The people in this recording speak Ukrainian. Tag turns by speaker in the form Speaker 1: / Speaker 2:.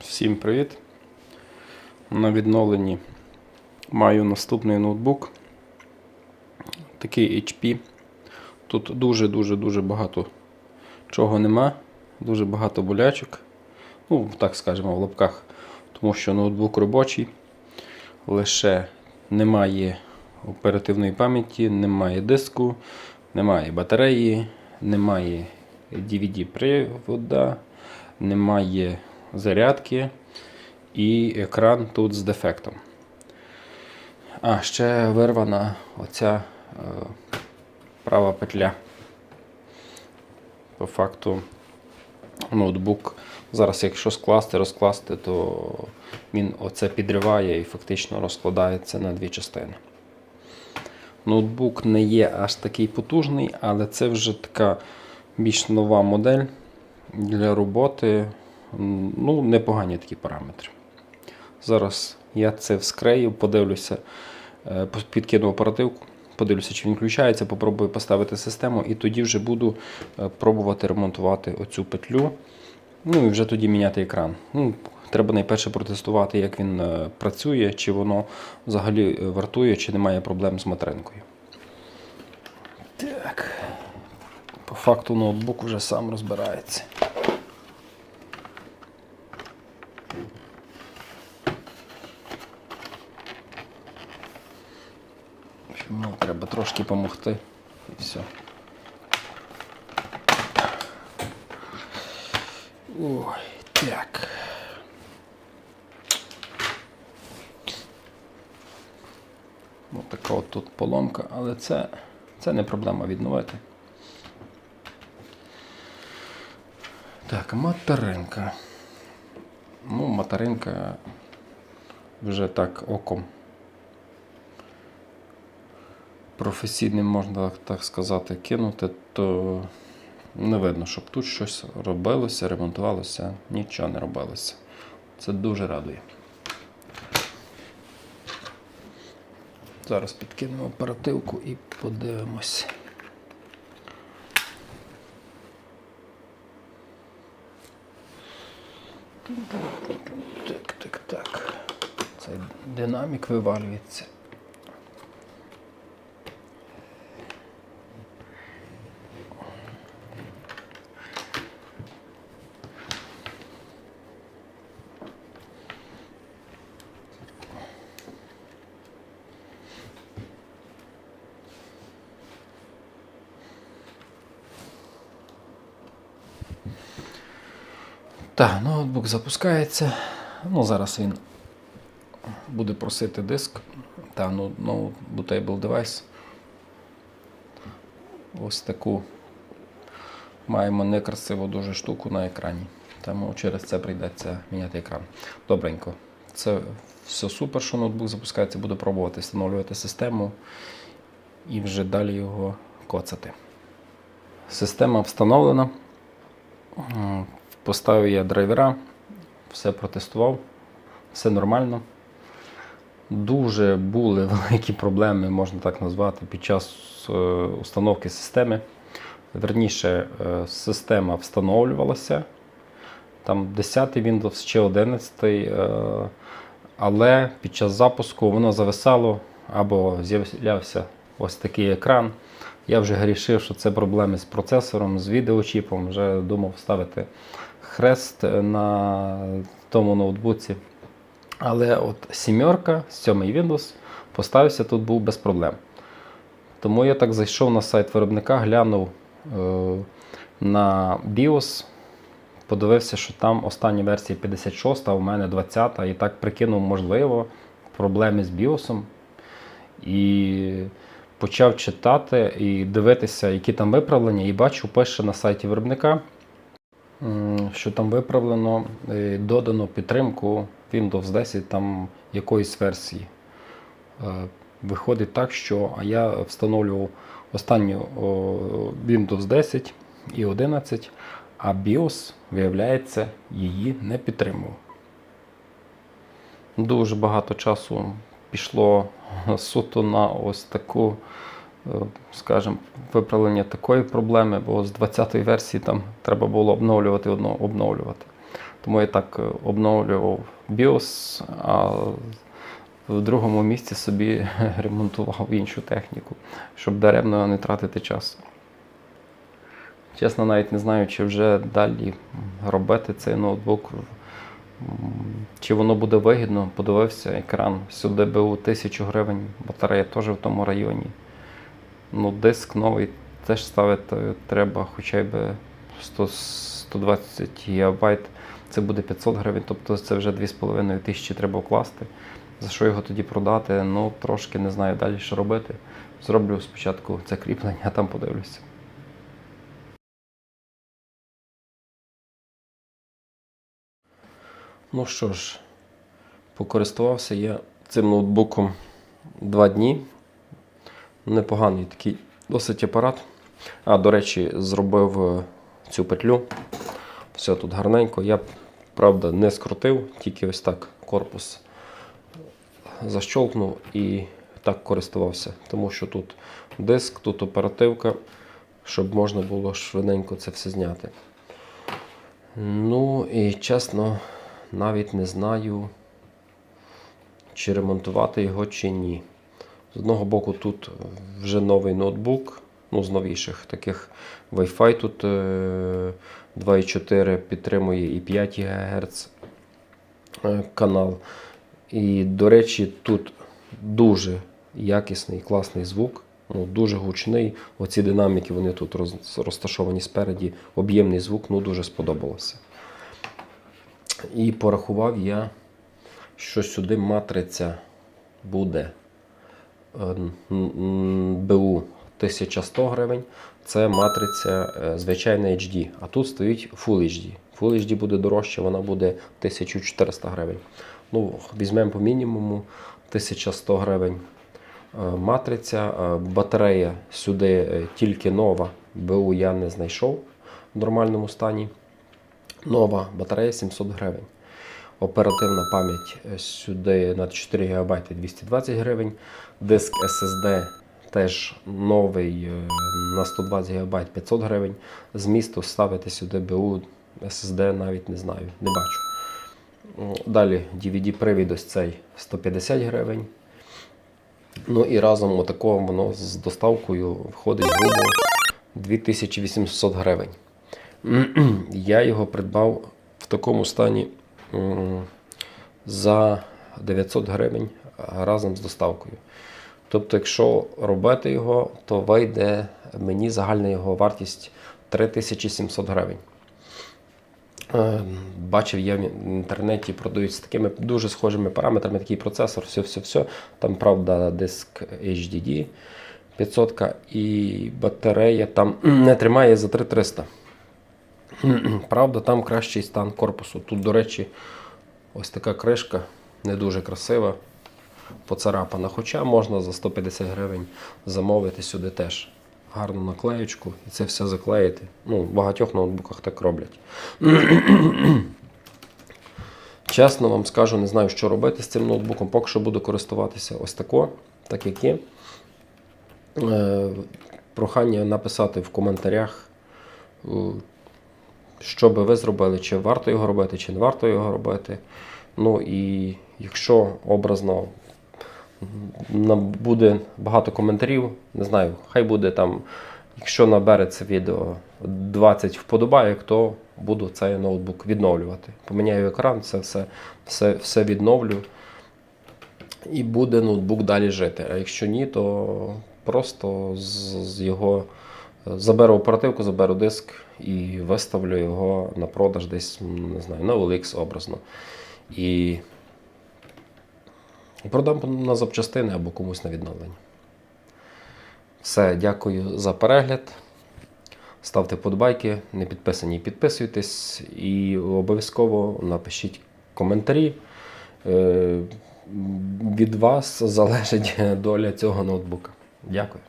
Speaker 1: Всім привіт! На відновленні маю наступний ноутбук. Такий HP. Тут дуже-дуже-дуже багато чого нема, дуже багато болячок. Ну, так скажемо, в лапках, тому що ноутбук робочий, лише немає оперативної пам'яті, немає диску, немає батареї, немає DVD-привода, немає зарядки і екран тут з дефектом. А, ще вирвана оця е, права петля. По факту ноутбук. Зараз, якщо скласти, розкласти, то він оце підриває і фактично розкладається на дві частини. Ноутбук не є аж такий потужний, але це вже така більш нова модель для роботи. Ну, непогані такі параметри. Зараз я це вскрию, подивлюся, е, підкину оперативку, подивлюся, чи він включається, попробую поставити систему, і тоді вже буду е, пробувати ремонтувати оцю петлю. Ну і вже тоді міняти екран. Ну, треба найперше протестувати, як він е, працює, чи воно взагалі вартує, чи немає проблем з материнкою. Так. По факту ноутбук вже сам розбирається. Йому треба трошки допомогти. І все. Ой, так. Ось така от тут поломка, але це, це не проблема відновити. Так, материнка. Ну, материнка вже так оком професійним, можна так сказати, кинути, то не видно, щоб тут щось робилося, ремонтувалося, нічого не робилося. Це дуже радує. Зараз підкинемо оперативку і подивимось. Так, так, так. Цей динамік вивалюється. Так, ноутбук запускається. Ну, зараз він буде просити диск та ну, ну, bootable device. Ось таку маємо некрасиву дуже штуку на екрані. Тому через це прийдеться міняти екран. Добренько. Це все супер, що ноутбук запускається, буду пробувати встановлювати систему і вже далі його коцати. Система встановлена. Поставив я драйвера, все протестував, все нормально. Дуже були великі проблеми, можна так назвати, під час е, установки системи. Верніше, е, система встановлювалася. Там 10 Windows чи 11, е, але під час запуску воно зависало або з'являвся ось такий екран. Я вже грішив, що це проблеми з процесором, з відеочіпом. Вже думав ставити хрест на тому ноутбуці. Але от сімерка, сьомий Windows, поставився тут був без проблем. Тому я так зайшов на сайт виробника, глянув е, на BIOS, подивився, що там остання версія 56, а у мене 20, і так прикинув, можливо, проблеми з BIOS. І почав читати і дивитися, які там виправлення, і бачу, пише на сайті виробника, що там виправлено, е, додано підтримку Windows 10 там якоїсь версії. Е, Виходить так, що я встановлював останню Windows 10 і 11, а BIOS, виявляється, її не підтримував. Дуже багато часу пішло суто на ось таку, скажімо, виправлення такої проблеми, бо з 20-ї версії там треба було обновлювати одно, обновлювати. Тому я так е, обновлював BIOS, а в другому місці собі ремонтував іншу техніку, щоб даремно не тратити час. Чесно, навіть не знаю, чи вже далі робити цей ноутбук. Чи воно буде вигідно, подивився екран. Сюди БУ 1000 гривень, батарея теж в тому районі. Ну, диск новий теж ставити треба хоча б 100, 120 ГБ. Це буде 500 гривень, тобто це вже 2,5 тисячі треба вкласти. За що його тоді продати? Ну, трошки не знаю далі, що робити. Зроблю спочатку це кріплення, а там подивлюся. Ну що ж, покористувався я цим ноутбуком два дні. Непоганий такий досить апарат. А, до речі, зробив е, цю петлю. Все тут гарненько. Я, правда, не скрутив, тільки ось так корпус защолкнув і так користувався. Тому що тут диск, тут оперативка, щоб можна було швиденько це все зняти. Ну і чесно, навіть не знаю, чи ремонтувати його, чи ні. З одного боку, тут вже новий ноутбук, ну, з новіших таких Wi-Fi тут е, 2.4 підтримує і 5 ГГц е, канал. І, до речі, тут дуже якісний, класний звук, ну, дуже гучний. Оці динаміки вони тут роз- розташовані спереді. Об'ємний звук, ну дуже сподобалося. І порахував я, що сюди матриця буде е, БУ 1100 гривень. Це матриця е, звичайна HD, а тут стоїть Full HD. Full HD буде дорожче, вона буде 1400 гривень. Ну, візьмемо по мінімуму 1100 гривень. Е, Матриця, е, батарея сюди е, тільки нова, БУ я не знайшов в нормальному стані. Нова батарея 700 гривень. Оперативна пам'ять е, сюди на 4 ГБ 220 гривень. Диск SSD теж новий е, на 120 ГБ 500 гривень. Змісту ставити сюди БУ SSD навіть не знаю, не бачу. Далі DVD-привід ось цей 150 гривень. Ну і разом отакого воно з доставкою входить грубо 2800 гривень. Я його придбав в такому стані за 900 гривень разом з доставкою. Тобто, якщо робити його, то вийде мені загальна його вартість 3700 гривень. Е, Бачив, я в інтернеті продають з такими дуже схожими параметрами, такий процесор, все-все-все. Там, правда, диск HDD 500 і батарея там не тримає за 3300. Правда, там кращий стан корпусу. Тут, до речі, ось така кришка не дуже красива, поцарапана. Хоча можна за 150 гривень замовити сюди теж гарну наклеючку і це все заклеїти. Ну, в багатьох ноутбуках так роблять. Чесно вам скажу, не знаю, що робити з цим ноутбуком. Поки що буду користуватися ось тако, так як є. Е, Прохання написати в коментарях, е, що би ви зробили, чи варто його робити, чи не варто його робити. Ну і якщо образно буде багато коментарів, не знаю, хай буде там, якщо набере це відео 20 вподобайок, то буду цей ноутбук відновлювати. Поміняю екран, це все, все, все відновлю. І буде ноутбук далі жити. А якщо ні, то просто з, з його заберу оперативку, заберу диск і виставлю його на продаж десь, не знаю, на OLX образно. І продам на запчастини або комусь на відновлення. Все, дякую за перегляд. Ставте подбайки, не підписані, підписуйтесь і обов'язково напишіть коментарі. Е, Від вас залежить доля цього ноутбука. Дякую.